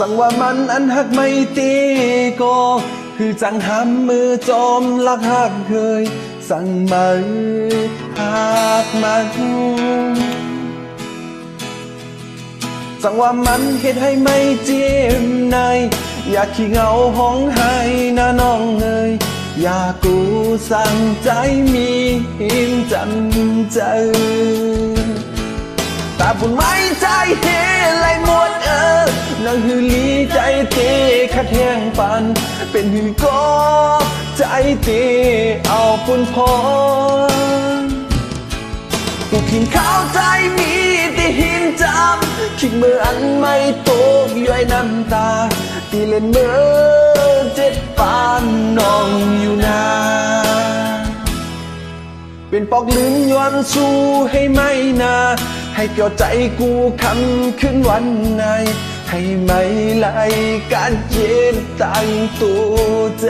จังว่ามันอันหักไม่ตีก็คือจังหำมือจอมลักหักเคย สั่งมือหักมันจังว่ามันเฮ็ดให้ไม่เจ็บใน อยากขี้เหงาห้องไห้นะน้องเอ้ยอยากกูสั่งใจมีหิมจันเจอตาบุญไม่ใจเฮเลยหมดเออ นังฮือลีใจเตขัดแห้งปัน เป็นฮือก็ใจเตเอาปุ่นพอกูกินข้าวใจมีแต่หินจำคิดเมื่ออันไม่ตกย้อยน้ำตาที่เล่นเมื่อเจ็ดปานน้องอยู่นาเป็นปอกลืมย้อนสู้ให้ไม่นาให้เกี่ยวใจกูคำขึ้นวันใน ให้ไม่ไหลการเย็นตั้งตัวใจ